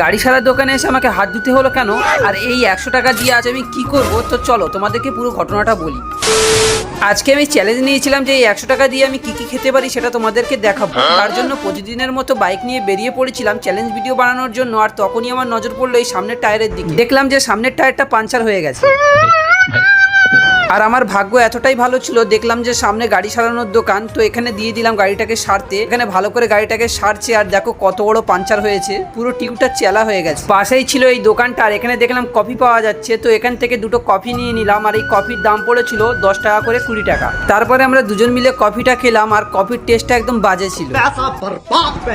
গাড়ি সারার দোকানে এসে আমাকে হাত দিতে হলো কেন? আর এই একশো টাকা দিয়ে আজ আমি কি করব? তো চলো, তোমাদেরকে পুরো ঘটনাটা বলি। আজকে আমি চ্যালেঞ্জ নিয়েছিলাম যে এই একশো টাকা দিয়ে আমি কি কি খেতে পারি সেটা তোমাদেরকে দেখাবো। তার জন্য প্রতিদিনের মতো বাইক নিয়ে বেরিয়ে পড়েছিলাম চ্যালেঞ্জ ভিডিও বানানোর জন্য, আর তখনই আমার নজর পড়ল এই সামনের টায়ারের দিকে। দেখলাম যে সামনের টায়ারটা পাঞ্চার হয়ে গেছে। আর আমার ভাগ্য এতটাই ভালো ছিল দেখলাম যে সামনে গাড়ি সারানোর দোকান তো এখানে দিয়ে দিলাম গাড়িটাকে সারতে। এখানে ভালো করে গাড়িটাকে সারছে আর দেখো কত বড় পাঞ্চার হয়েছে পুরো টিউবটা চেলা হয়ে গেছে। পাশেই ছিল এই দোকানটা আর এখানে দেখলাম কফি পাওয়া যাচ্ছে তো এখান থেকে দুটো কফি নিয়ে নিলাম আর এই কফির দাম পড়েছিল দশ টাকা করে কুড়ি টাকা। তারপরে আমরা দুজন মিলে কফিটা খেলাম আর কফির টেস্টটা একদম বাজে ছিল।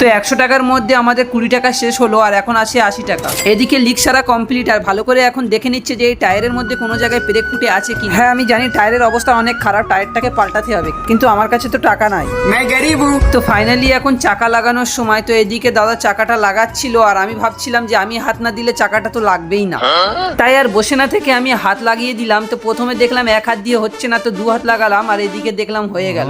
তো একশো টাকার মধ্যে আমাদের কুড়ি টাকা শেষ হলো আর এখন আসে আশি টাকা। এদিকে লিক সারা কমপ্লিট আর ভালো করে এখন দেখে নিচ্ছে যে এই টায়ারের মধ্যে কোনো জায়গায় ব্রেক ফুটে আছে কি হ্যাঁ আমি জানি টায়ারের অবস্থা অনেক খারাপ টায়ারটাকে পাল্টাতে হবে কিন্তু আমার কাছে তো টাকা নাই। তো ফাইনালি এখন চাকা লাগানোর সময় তো এদিকে দাদা চাকাটা লাগাচ্ছিল আর আমি ভাবছিলাম যে আমি হাত না দিলে চাকাটা তো লাগবেই না। তাই আর বসে না থেকে আমি হাত লাগিয়ে দিলাম তো প্রথমে দেখলাম এক হাত দিয়ে হচ্ছে না তো দু হাত লাগালাম আর এদিকে দেখলাম হয়ে গেল।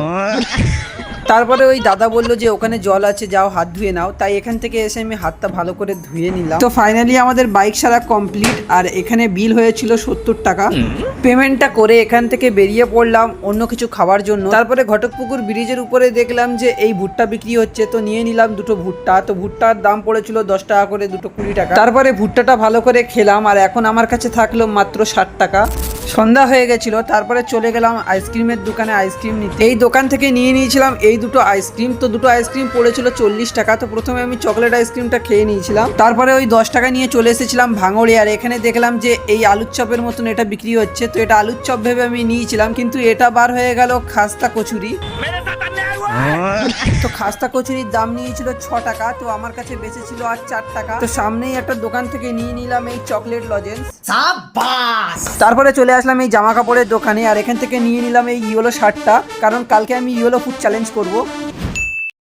তারপরে ওই দাদা বলল যে ওখানে জল আছে, যাও হাত ধুয়ে নাও। তাই এখান থেকে এসে আমি হাতটা ভালো করে ধুয়ে নিলাম। তো ফাইনালি আমাদের বাইক সারা কমপ্লিট আর এখানে বিল হয়েছিল সত্তর টাকা। পেমেন্টটা করে এখান থেকে বেরিয়ে পড়লাম অন্য কিছু খাওয়ার জন্য। তারপরে ঘটকপুকুর ব্রিজের উপরে দেখলাম যে এই ভুট্টা বিক্রি হচ্ছে, তো নিয়ে নিলাম দুটো ভুট্টা। তো ভুট্টার দাম পড়েছিল দশ টাকা করে, দুটো কুড়ি টাকা। তারপরে ভুট্টাটা ভালো করে খেলাম, আর এখন আমার কাছে থাকল মাত্র ষাট টাকা। সন্ধ্যা হয়ে গেছিল, তারপরে চলে গেলাম আইসক্রিমের দোকানে, আইসক্রিম নিতে। এই দোকান থেকে নিয়ে নিয়েছিলাম এই দুটো আইসক্রিম, তো দুটো আইসক্রিম পড়েছিল চল্লিশ টাকা, তো প্রথমে আমি চকলেট আইসক্রিমটা খেয়ে নিয়েছিলাম। তারপরে ওই দশ টাকা নিয়ে চলে এসেছিলাম ভাঙড়ে, আর এখানে দেখলাম যে এই আলুর চপের মতন এটা বিক্রি হচ্ছে, তো এটা আলুর চপ ভেবে আমি নিয়েছিলাম, কিন্তু এটা বার হয়ে গেল খাস্তা কচুরি। তো খাস্তা কচুরির দাম নিয়েছিল ছ টাকা তো আমার কাছে বেঁচে ছিল আর চার টাকা। তো সামনেই একটা দোকান থেকে নিয়ে নিলাম এই চকলেট লজেন্স। তারপরে চলে আসলাম এই জামা কাপড়ের দোকানে আর এখান থেকে নিয়ে নিলাম এই ইয়েলো শার্টটা কারণ কালকে আমি ইয়েলো ফুড চ্যালেঞ্জ করব।